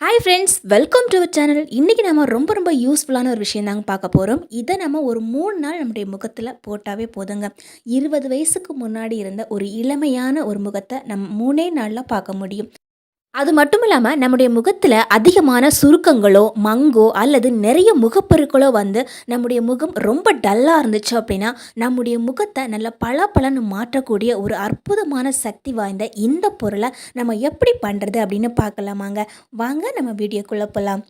Hi friends welcome to our channel இன்றைக்கி நம்ம ரொம்ப ரொம்ப யூஸ்ஃபுல்லான ஒரு விஷயம் தாங்க பார்க்க போகிறோம் இதை நம்ம ஒரு மூணு நாள் நம்முடைய முகத்தில் போட்டாவே போதுங்க. இருபது வயசுக்கு முன்னாடி இருந்த ஒரு இளமையான ஒரு முகத்தை நம் மூணே நாளில் பார்க்க முடியும். அது மட்டும் இல்லாமல் நம்முடைய முகத்தில் அதிகமான சுருக்கங்களோ மங்கோ அல்லது நிறைய முகப்பொருட்களோ வந்து நம்முடைய முகம் ரொம்ப டல்லாக இருந்துச்சு அப்படின்னா நம்முடைய முகத்தை நல்ல பளபளன்னு மாற்றக்கூடிய ஒரு அற்புதமான சக்தி வாய்ந்த இந்த பொருளை நம்ம எப்படி பண்ணுறது அப்படின்னு பார்க்கலாமாங்க. வாங்க நம்ம வீடியோக்குள்ளே போகலாம்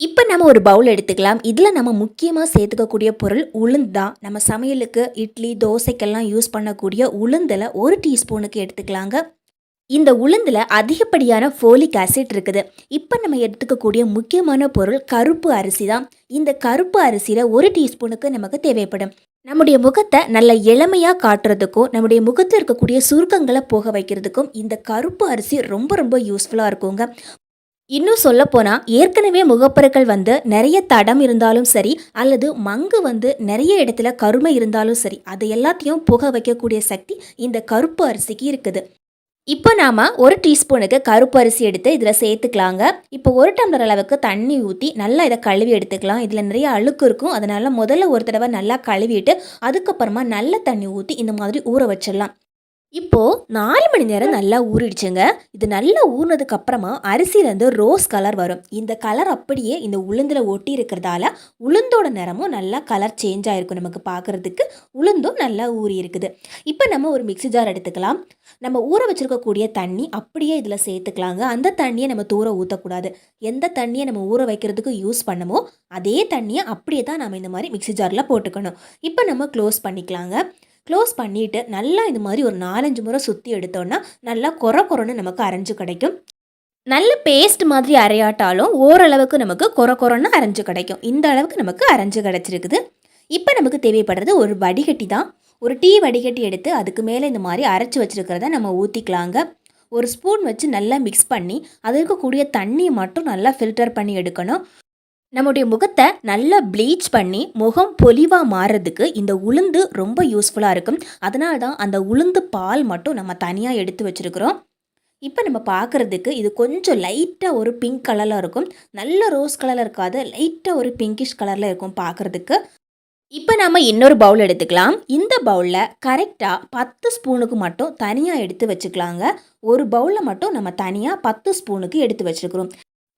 இப்போ நம்ம ஒரு பவுல் எடுத்துக்கலாம். இதில் நம்ம முக்கியமாக சேர்த்துக்கக்கூடிய பொருள் உளுந்து. தான் நம்ம சமையலுக்கு இட்லி தோசைக்கெல்லாம் யூஸ் பண்ணக்கூடிய உளுந்தில் ஒரு டீஸ்பூனுக்கு எடுத்துக்கலாங்க. இந்த உளுந்தில் அதிகப்படியான ஃபோலிக் ஆசிட் இருக்குது. இப்போ நம்ம எடுத்துக்கக்கூடிய முக்கியமான பொருள் கருப்பு அரிசி தான். இந்த கருப்பு அரிசியில் ஒரு டீஸ்பூனுக்கு நமக்கு தேவைப்படும். நம்முடைய முகத்தை நல்ல இளமையாக காட்டுறதுக்கும் நம்முடைய முகத்தில் இருக்கக்கூடிய சுருக்கங்களை போக வைக்கிறதுக்கும் இந்த கருப்பு அரிசி ரொம்ப ரொம்ப யூஸ்ஃபுல்லாக இருக்குங்க. இன்னும் சொல்லப்போனால் ஏற்கனவே முகப்பருக்கள் வந்து நிறைய தடம் இருந்தாலும் சரி அல்லது மங்கு வந்து நிறைய இடத்துல கருமை இருந்தாலும் சரி அது எல்லாத்தையும் புக வைக்கக்கூடிய சக்தி இந்த கருப்பு அரிசிக்கு இருக்குது. இப்போ நாம் ஒரு டீஸ்பூனுக்கு கருப்பரிசி எடுத்து இதில் சேர்த்துக்கலாங்க. இப்போ ஒரு டம்ளர் அளவுக்கு தண்ணி ஊற்றி நல்லா இதை கழுவி எடுத்துக்கலாம். இதில் நிறைய அழுக்கு இருக்கும். அதனால் முதல்ல ஒரு தடவை நல்லா கழுவிட்டு அதுக்கப்புறமா நல்ல தண்ணி ஊற்றி இந்த மாதிரி ஊற வச்சிடலாம். இப்போது நாலு மணி நேரம் நல்லா ஊறிடுச்சுங்க. இது நல்லா ஊறினதுக்கு அப்புறமா அரிசியிலேருந்து ரோஸ் கலர் வரும். இந்த கலர் அப்படியே இந்த உளுந்தில் ஒட்டி இருக்கிறதால உளுந்தோட நிறமும் நல்லா கலர் சேஞ்ச் ஆகிருக்கும் நமக்கு பார்க்குறதுக்கு உளுந்தும் நல்லா ஊறி இருக்குது. இப்போ நம்ம ஒரு மிக்சி ஜார் எடுத்துக்கலாம். நம்ம ஊற வச்சுருக்கக்கூடிய தண்ணி அப்படியே இதில் சேர்த்துக்கலாங்க. அந்த தண்ணியை நம்ம தூர ஊற்றக்கூடாது எந்த தண்ணியை நம்ம ஊற வைக்கிறதுக்கு யூஸ் பண்ணமோ அதே தண்ணியை அப்படியே தான் நம்ம இந்த மாதிரி மிக்சி ஜாரில் போட்டுக்கணும். இப்போ நம்ம க்ளோஸ் பண்ணிக்கலாங்க. க்ளோஸ் பண்ணிவிட்டு நல்லா இது மாதிரி ஒரு நாலஞ்சு முறை சுற்றி எடுத்தோன்னா நல்லா கொர குறைன்னு நமக்கு அரைஞ்சு கிடைக்கும். நல்ல பேஸ்ட் மாதிரி அரையாட்டாலும் ஓரளவுக்கு நமக்கு கொர குறைன்னு அரைஞ்சு கிடைக்கும். இந்த அளவுக்கு நமக்கு அரைஞ்சு கிடச்சிருக்குது. இப்போ நமக்கு தேவைப்படுறது ஒரு வடிகட்டி தான். ஒரு டீ வடிகட்டி எடுத்து அதுக்கு மேலே இந்த மாதிரி அரைச்சி வச்சுருக்கிறத நம்ம ஊற்றிக்கலாங்க ஒரு ஸ்பூன் வச்சு நல்லா மிக்ஸ் பண்ணி அது இருக்கக்கூடிய தண்ணியை மட்டும் நல்லா ஃபில்டர் பண்ணி எடுக்கணும். நம்முடைய முகத்தை நல்லா ப்ளீச் பண்ணி முகம் பொலிவாக மாறுறதுக்கு இந்த உளுந்து ரொம்ப யூஸ்ஃபுல்லாக இருக்கும். அதனால தான் அந்த உளுந்து பால் மட்டும் நம்ம தனியாக எடுத்து வச்சுருக்கிறோம். இப்போ நம்ம பார்க்குறதுக்கு இது கொஞ்சம் லைட்டாக ஒரு பிங்க் கலரில் இருக்கும். நல்ல ரோஸ் கலரில் இருக்காது. லைட்டாக ஒரு பிங்கிஷ் கலரில் இருக்கும் பார்க்குறதுக்கு இப்போ நம்ம இன்னொரு பவுல் எடுத்துக்கலாம். இந்த பவுலில் கரெக்டாக பத்து ஸ்பூனுக்கு மட்டும் தனியாக எடுத்து வச்சுக்கலாங்க. ஒரு பவுலில் மட்டும் நம்ம தனியாக பத்து ஸ்பூனுக்கு எடுத்து வச்சுருக்குறோம்.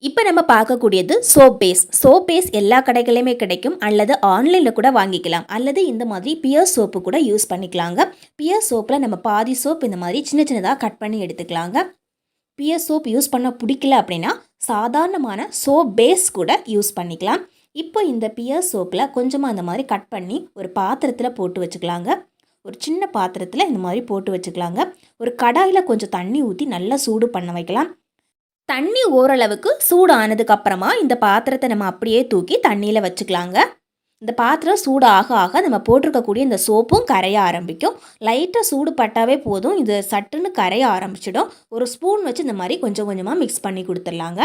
இப்போ நம்ம பார்க்கக்கூடியது சோப் பேஸ் சோப் பேஸ் எல்லா கடைகளையுமே கிடைக்கும். அல்லது ஆன்லைனில் கூட வாங்கிக்கலாம். அல்லது இந்த மாதிரி பியர் சோப்பு கூட யூஸ் பண்ணிக்கலாங்க. பியர் சோப்பில் நம்ம பாதி சோப் இந்த மாதிரி சின்ன சின்னதாக கட் பண்ணி எடுத்துக்கலாங்க. பியர் சோப் யூஸ் பண்ண பிடிக்கல அப்படின்னா சாதாரணமான சோப் பேஸ் கூட யூஸ் பண்ணிக்கலாம். இப்போ இந்த பியர் சோப்பில் கொஞ்சமாக அந்த மாதிரி கட் பண்ணி ஒரு பாத்திரத்தில் போட்டு வச்சுக்கலாங்க. ஒரு சின்ன பாத்திரத்தில் இந்த மாதிரி போட்டு வச்சுக்கலாங்க. ஒரு கடாயில் கொஞ்சம் தண்ணி ஊற்றி நல்லா சூடு பண்ண வைக்கலாம். தண்ணி ஓரளவுக்கு சூடானதுக்கு அப்புறமா இந்த பாத்திரத்தை நம்ம அப்படியே தூக்கி தண்ணியில் வச்சுக்கலாங்க. இந்த பாத்திரம் சூடு ஆக ஆக நம்ம போட்டிருக்கக்கூடிய இந்த சோப்பும் கரைய ஆரம்பிக்கும். லைட்டாக சூடு பட்டாவே போதும். இது சட்டுன்னு கரைய ஆரம்பிச்சிடும். ஒரு ஸ்பூன் வச்சு இந்த மாதிரி கொஞ்சம் கொஞ்சமாக மிக்ஸ் பண்ணி கொடுத்துர்லாங்க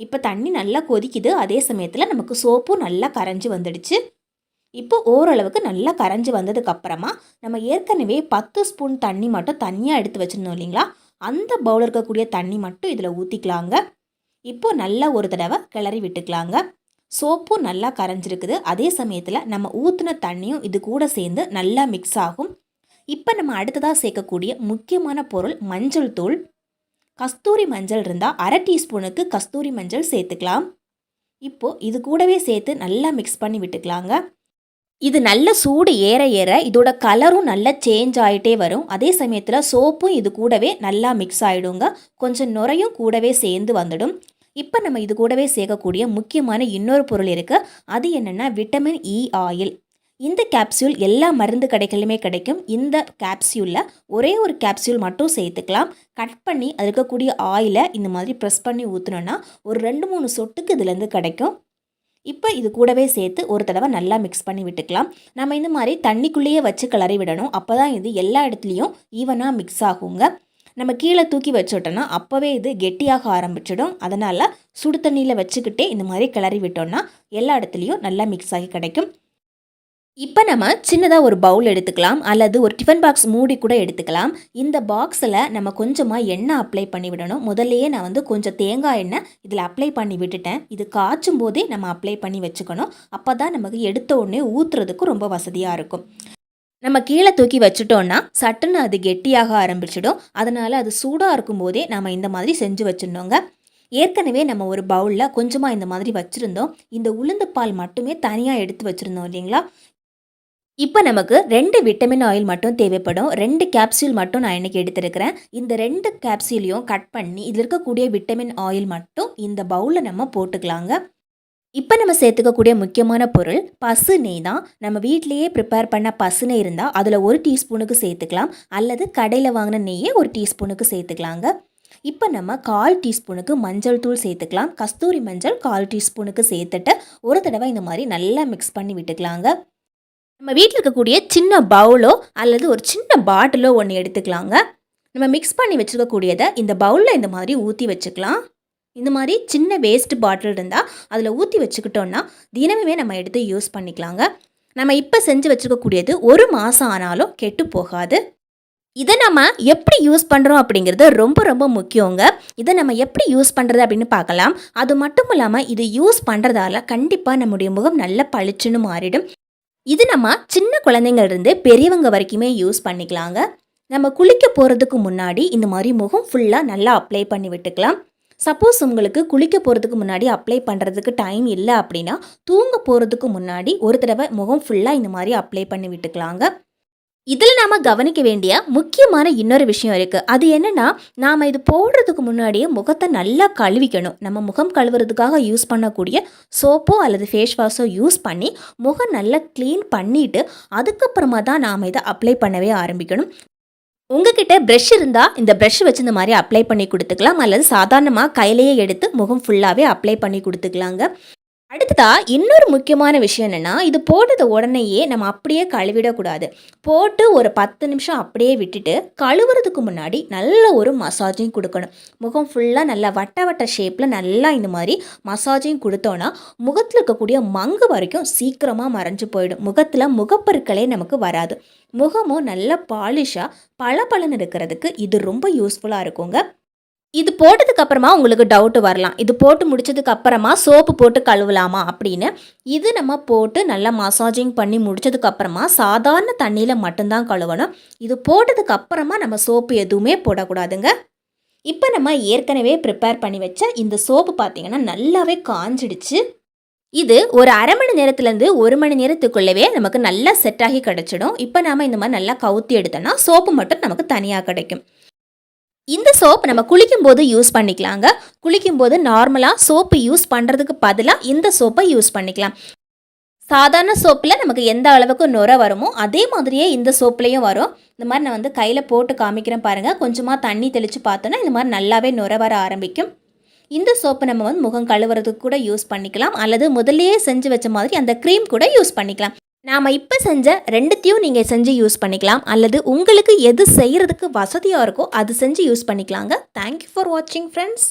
இப்போ தண்ணி நல்லா கொதிக்குது. அதே சமயத்தில் நமக்கு சோப்பும் நல்லா கரைஞ்சி வந்துடுச்சு. இப்போ ஓரளவுக்கு நல்லா கரைஞ்சி வந்ததுக்கப்புறமா நம்ம ஏற்கனவே பத்து ஸ்பூன் தண்ணி மட்டும் தனியாக எடுத்து வச்சுருந்தோம் இல்லைங்களா? அந்த பவுலில் இருக்கக்கூடிய தண்ணி மட்டும் இதில் ஊற்றிக்கலாங்க இப்போ நல்லா ஒரு தடவை கிளறி விட்டுக்கலாங்க. சோப்பும் நல்லா கரைஞ்சிருக்குது. அதே சமயத்தில் நம்ம ஊற்றின தண்ணியும் இது கூட சேர்ந்து நல்லா மிக்ஸ் ஆகும். இப்போ நம்ம அடுத்ததாக சேர்க்கக்கூடிய முக்கியமான பொருள் மஞ்சள் தூள். கஸ்தூரி மஞ்சள் இருந்தால் அரை டீஸ்பூனுக்கு கஸ்தூரி மஞ்சள் சேர்த்துக்கலாம். இப்போது இது கூடவே சேர்த்து நல்லா மிக்ஸ் பண்ணி விட்டுக்கலாங்க. இது நல்ல சூடு ஏற ஏற இதோட கலரும் நல்லா சேஞ்ச் ஆகிட்டே வரும். அதே சமயத்தில் சோப்பும் இது கூடவே நல்லா மிக்ஸ் ஆகிடுங்க கொஞ்சம் நுரையும் கூடவே சேர்ந்து வந்துடும். இப்போ நம்ம இது கூடவே சேர்க்கக்கூடிய முக்கியமான இன்னொரு பொருள் இருக்குது அது என்னென்னா விட்டமின் இ e ஆயில் இந்த கேப்சியூல் எல்லா மருந்து கடைகளிலுமே கிடைக்கும். இந்த கேப்சியூலில் ஒரே ஒரு கேப்சியூல் மட்டும் சேர்த்துக்கலாம். கட் பண்ணி அது இருக்கக்கூடிய ஆயிலை இந்த மாதிரி ப்ரெஸ் பண்ணி ஊற்றினோன்னா ஒரு ரெண்டு மூணு சொட்டுக்கு இதுலேருந்து கிடைக்கும். இப்போ இது கூடவே சேர்த்து ஒரு தடவை நல்லா மிக்ஸ் பண்ணி விட்டுக்கலாம். நம்ம இந்த மாதிரி தண்ணிக்குள்ளேயே வச்சு கிளறி விடணும். அப்போ தான் இது எல்லா இடத்துலையும் ஈவனாக மிக்ஸ் ஆகுங்க. நம்ம கீழே தூக்கி வச்சுட்டோன்னா அப்போவே இது கெட்டியாக ஆரம்பிச்சிடும். அதனால் சுடு தண்ணியில் வச்சுக்கிட்டே இந்த மாதிரி கிளறி விட்டோம்னா எல்லா இடத்துலையும் நல்லா மிக்ஸ் ஆகி கிடைக்கும். இப்போ நம்ம சின்னதாக ஒரு பவுல் எடுத்துக்கலாம் அல்லது ஒரு டிஃபன் பாக்ஸ் மூடி கூட எடுத்துக்கலாம். இந்த பாக்ஸில் நம்ம கொஞ்சமாக எண்ணெய் அப்ளை பண்ணி விடணும். முதல்லையே நான் வந்து கொஞ்சம் தேங்காய் எண்ணெய் இதில் அப்ளை பண்ணி விட்டுட்டேன். இது காய்ச்சும் போதே நம்ம அப்ளை பண்ணி வச்சுக்கணும். அப்போ தான் நமக்கு எடுத்த உடனே ஊற்றுறதுக்கு ரொம்ப வசதியாக இருக்கும். நம்ம கீழே தூக்கி வச்சுட்டோன்னா சட்டுன்னு அது கெட்டியாக ஆரம்பிச்சிடும். அதனால் அது சூடாக இருக்கும்போதே நம்ம இந்த மாதிரி செஞ்சு வச்சிடணுங்க. ஏற்கனவே நம்ம ஒரு பவுலில் கொஞ்சமாக இந்த மாதிரி வச்சுருந்தோம். இந்த உளுந்து பால் மட்டுமே தனியாக எடுத்து வச்சுருந்தோம் இல்லைங்களா? இப்போ நமக்கு ரெண்டு விட்டமின் ஆயில் மட்டும் தேவைப்படும். ரெண்டு கேப்சியூல் மட்டும் நான் இன்றைக்கி எடுத்திருக்கிறேன். இந்த ரெண்டு கேப்சியூலையும் கட் பண்ணி இதில் இருக்கக்கூடிய விட்டமின் ஆயில் மட்டும் இந்த பவுலில் நம்ம போட்டுக்கலாங்க. இப்போ நம்ம சேர்த்துக்கக்கூடிய முக்கியமான பொருள் பசு நெய் தான். நம்ம வீட்டிலேயே ப்ரிப்பேர் பண்ண பசு நெய் இருந்தால் அதில் ஒரு டீஸ்பூனுக்கு சேர்த்துக்கலாம். அல்லது கடையில் வாங்கின நெய்யை ஒரு டீஸ்பூனுக்கு சேர்த்துக்கலாங்க. இப்போ நம்ம கால் டீஸ்பூனுக்கு மஞ்சள் தூள் சேர்த்துக்கலாம். கஸ்தூரி மஞ்சள் கால் டீஸ்பூனுக்கு சேர்த்துட்டு ஒரு தடவை இந்த மாதிரி நல்லா மிக்ஸ் பண்ணி விட்டுக்கலாங்க. நம்ம வீட்டில் இருக்கக்கூடிய சின்ன பவுலோ அல்லது ஒரு சின்ன பாட்டிலோ ஒன்று எடுத்துக்கலாங்க. நம்ம மிக்ஸ் பண்ணி வச்சுருக்கக்கூடியதை இந்த பவுலில் இந்த மாதிரி ஊற்றி வச்சுக்கலாம். இந்த மாதிரி சின்ன வேஸ்ட் பாட்டில் இருந்தால் அதில் ஊற்றி வச்சுக்கிட்டோன்னா தினமுமே நம்ம எடுத்து யூஸ் பண்ணிக்கலாங்க. நம்ம இப்போ செஞ்சு வச்சுருக்கக்கூடியது ஒரு மாதம் ஆனாலும் கெட்டு போகாது. இதை நம்ம எப்படி யூஸ் பண்ணுறோம் அப்படிங்கிறது ரொம்ப ரொம்ப முக்கியங்க. இதை நம்ம எப்படி யூஸ் பண்ணுறது அப்படின்னு பார்க்கலாம். அது மட்டும் இல்லாமல் இது யூஸ் பண்ணுறதால கண்டிப்பாக நம்முடைய முகம் நல்ல பளிச்சுன்னு மாறிடும். இது நம்ம சின்ன குழந்தைங்கள்ருந்து பெரியவங்க வரைக்குமே யூஸ் பண்ணிக்கலாங்க. நம்ம குளிக்க போகிறதுக்கு முன்னாடி இந்த மாதிரி முகம் ஃபுல்லாக நல்லா அப்ளை பண்ணி விட்டுக்கலாம். சப்போஸ் உங்களுக்கு குளிக்க போகிறதுக்கு முன்னாடி அப்ளை பண்ணுறதுக்கு டைம் இல்லை அப்படின்னா தூங்க போகிறதுக்கு முன்னாடி ஒரு தடவை முகம் ஃபுல்லாக இந்த மாதிரி அப்ளை பண்ணி விட்டுக்கலாங்க. இதில் நாம் கவனிக்க வேண்டிய முக்கியமான இன்னொரு விஷயம் இருக்குது அது என்னென்னா நாம் இது போடுறதுக்கு முன்னாடியே முகத்தை நல்லா கழுவிக்கணும். நம்ம முகம் கழுவுறதுக்காக யூஸ் பண்ணக்கூடிய சோப்போ அல்லது ஃபேஸ் வாஷோ யூஸ் பண்ணி முகம் நல்லா க்ளீன் பண்ணிவிட்டு அதுக்கப்புறமா தான் நாம் இதை அப்ளை பண்ணவே ஆரம்பிக்கணும். உங்ககிட்ட ப்ரெஷ் இருந்தால் இந்த ப்ரெஷ் வச்சு இந்த மாதிரி அப்ளை பண்ணி கொடுத்துக்கலாம். அல்லது சாதாரணமாக கையிலேயே எடுத்து முகம் ஃபுல்லாகவே அப்ளை பண்ணி கொடுத்துக்கலாங்க. அடுத்ததாக இன்னொரு முக்கியமான விஷயம் என்னென்னா இது போட்டது உடனேயே நம்ம அப்படியே கழுவிடக்கூடாது. போட்டு ஒரு பத்து நிமிஷம் அப்படியே விட்டுட்டு கழுவுறதுக்கு முன்னாடி நல்ல ஒரு மசாஜையும் கொடுக்கணும். முகம் ஃபுல்லாக நல்லா வட்ட வட்ட ஷேப்பில் நல்லா இந்த மாதிரி மசாஜையும் கொடுத்தோன்னா முகத்தில் இருக்கக்கூடிய மங்கு வரைக்கும் சீக்கிரமாக மறைஞ்சு போயிடும். முகத்தில் முகப்பொருட்களே நமக்கு வராது. முகமும் நல்லா பாலிஷாக பளபளன்னு இருக்கிறதுக்கு இது ரொம்ப யூஸ்ஃபுல்லாக இருக்குங்க. இது போட்டதுக்கு அப்புறமா உங்களுக்கு டவுட்டு வரலாம். இது போட்டு முடிச்சதுக்கு அப்புறமா சோப்பு போட்டு கழுவலாமா அப்படின்னு. இது நம்ம போட்டு நல்லா மசாஜிங் பண்ணி முடிச்சதுக்கு அப்புறமா சாதாரண தண்ணியில் மட்டும்தான் கழுவணும். இது போட்டதுக்கு அப்புறமா நம்ம சோப்பு எதுவுமே போடக்கூடாதுங்க. இப்போ நம்ம ஏற்கனவே ப்ரிப்பேர் பண்ணி வச்ச இந்த சோப்பு பார்த்தீங்கன்னா நல்லாவே காஞ்சிடுச்சு. இது ஒரு அரை மணி நேரத்துலேருந்து ஒரு மணி நேரத்துக்குள்ளவே நமக்கு நல்லா செட் ஆகி கிடச்சிடும். இப்போ நாம் இந்த மாதிரி நல்லா கவுத்தி எடுத்தோன்னா சோப்பு மட்டும் நமக்கு தனியாக கிடைக்கும். இந்த சோப் நம்ம குளிக்கும் போது யூஸ் பண்ணிக்கலாங்க. குளிக்கும் போது நார்மலாக சோப்பு யூஸ் பண்ணுறதுக்கு பதிலாக இந்த சோப்பை யூஸ் பண்ணிக்கலாம். சாதாரண சோப்பில் நமக்கு எந்த அளவுக்கு நுர வருமோ அதே மாதிரியே இந்த சோப்புலேயும் வரும். இந்த மாதிரி நான் வந்து கையில் போட்டு காமிக்கிறேன் பாருங்கள் கொஞ்சமாக தண்ணி தெளித்து பார்த்தோன்னா இந்த மாதிரி நல்லாவே நுர வர ஆரம்பிக்கும். இந்த சோப்பு நம்ம வந்து முகம் கழுவுறதுக்கு கூட யூஸ் பண்ணிக்கலாம். அல்லது முதல்லையே செஞ்சு வச்ச மாதிரி அந்த க்ரீம் கூட யூஸ் பண்ணிக்கலாம். நாம் இப்போ செஞ்ச ரெண்டுத்தையும் நீங்கள் செஞ்சு யூஸ் பண்ணிக்கலாம். அல்லது உங்களுக்கு எது செய்கிறதுக்கு வசதியாக இருக்கோ அது செஞ்சு யூஸ் பண்ணிக்கலாங்க. தேங்க்யூ ஃபார் வாட்சிங் ஃப்ரெண்ட்ஸ்